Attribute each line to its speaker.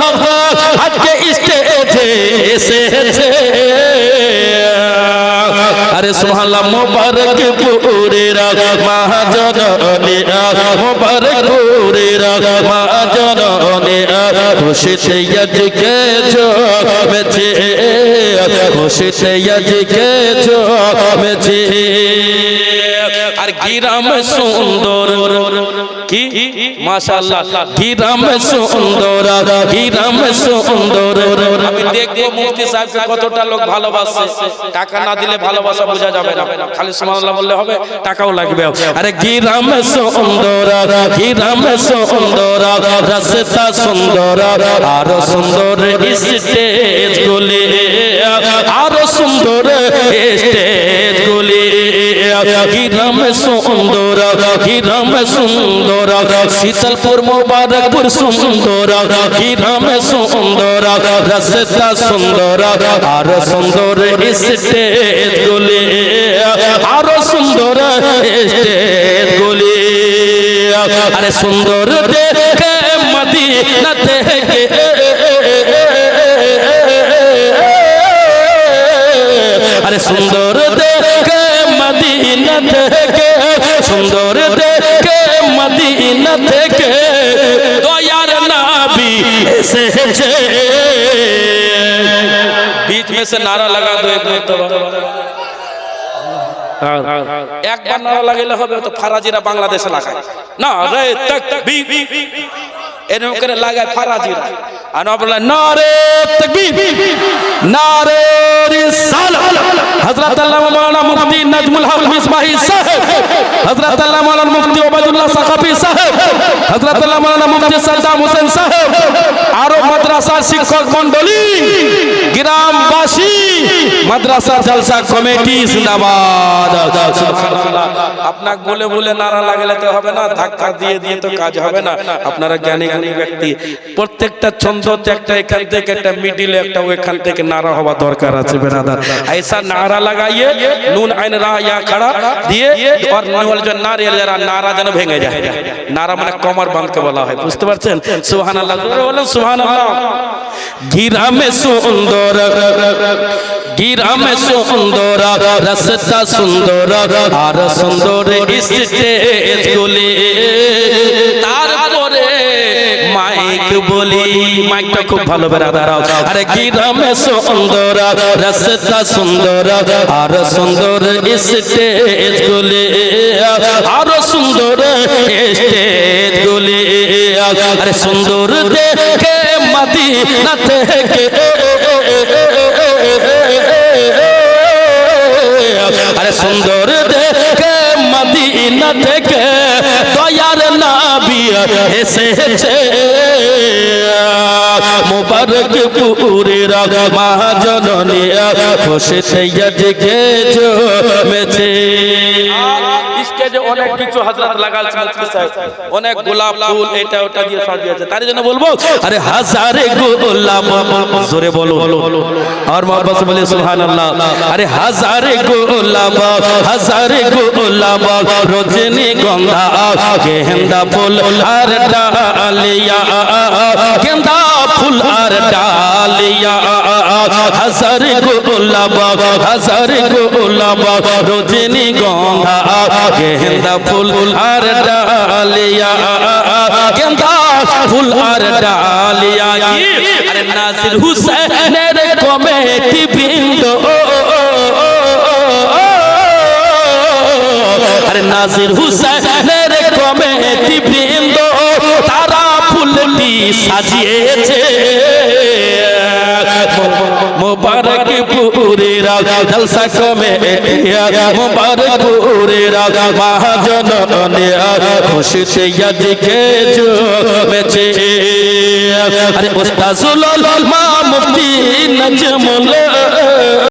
Speaker 1: হক আজকে স্টেজে এসেছে। আরে সোহালা মোবারক পুরেরা মহাজননী মোবারক পুরেরা মহাজননী খুশিতে আর গিরাম সুন্দর কি? মাশাআল্লাহ। গিরাম সুন্দর গিরাম সুন্দর। আমি দেখব মুফতি সাহেবকে কতটা লোক ভালোবাসে। টাকা না দিলে ভালোবাসা বোঝা যাবে না। খালি সুবহানাল্লাহ বললে হবে টাকাও লাগবে। আরে গিরাম সুন্দর গিরাম সুন্দর রাস্তা সুন্দর আর সুন্দর স্টেজ গুলি। আর সুন্দর স্টেজ সুন্দর গিরাম সুন্দর, শীতলপুর মোবারকপুর সুন্দর গিরাম সুন্দর রাস্তা সুন্দর, আর সুন্দর আর সুন্দর আরে সুন্দর দেখে দেখে মদিনা থেকে দয়ার নাবি এসেছে बीच में से नारा लगा दो एक मरतबा একবার নারা লাগাইলে হবে তো ফারাজিরা বাংলাদেশে লাগায় না রে তাকবীর এরকম করে লাগায় ফারাজিরা আর বলে নারে তাকবীর নারে রিসালাত। হযরত আল্লামা মাওলানা মুফতি নাজমুল হক মিসবাহি সাহেব হযরত আল্লামা মাওলানা মুফতি ওবায়দুল্লাহ সাকাফি সাহেব হযরত আল্লামা মাওলানা মুফতি সাদ্দাম হোসেন সাহেব আরও মাদ্রাসার শিক্ষক মণ্ডলী গ্রামবাসী মাদ্রাসা জলসা কমিটি জিন্দাবাদ। আপনাকে বলে বলে নারা লাগালে হবে না, ধাক্কা দিয়ে দিয়ে তো কাজ হবে না। আপনারা জ্ঞানী জ্ঞানী ব্যক্তি। প্রত্যেকটা ছন্দতে একটা এখান থেকে, একটা মিডিলে, একটা ওইখান থেকে নারা হওয়া দরকার আছে, বেরাদার। ऐसा নারা লাগাইয়ে, নুন আইন রা ইয়া খাড়া দিয়ে, আর নওয়াল জন নারে যারা নারা যেন ভেঙে যায়। নারা মানে কমর বাঁধকে বলা হয়, বুঝতে পারছেন? সুবহানাল্লাহ বলেন, সুবহানাল্লাহ। গিরামে সুন্দর গিরামে সুন্দর, রাস্তা সুন্দর, আর সুন্দর স্টেজ গুলি তারপরে মাইক বলি। মাইকটা খুব ভালো বেড়াদার আরে গিরামে সুন্দর, রাস্তা সুন্দর, আর সুন্দর স্টেজ গুলি আর সুন্দর স্টেজ গুলি আরে সুন্দর দেখে মদিনা থেকে এসেছে মুবারক পুরের মহাজননী খুশিতে আজকে জমেছে। স্টেজে অনেক কিছু হযরত লাগালছে মুফতি সাহেব অনেক গোলাপ ফুল, এটা, ওটা দিয়ে সাজিয়েছে তার জন্য বলব, আরে হাজারে গোলাপ জোরে বলো। আর মোহাম্মদ বলে, সুবহানাল্লাহ। আরে হাজারে গোলাপ হাজারে গোলাপ রজনী গন্ধা গেন্দা ফুল আর ডালিয়া, গেন্দা ফুল আর ডালিয়া। হাজার গোলাপ হাজার গোলাপ রজনী গন্ধা, গেন্দা ফুল আর ডালিয়া, গেন্দা ফুল আর ডালিয়া আরে নাসির হুসেনের কমেটি বৃন্দ। আরে নাসির হুসেনের কমেটি বৃন্দ। তারা ফুলটি সাজিয়েছে। মুবারক পুরেরা জলসা কমেটি মুবারক পুরেরা মহাজননী খুশিতে আজকে জমেছে আরে উস্তাজুল মা মুফতি নজমুল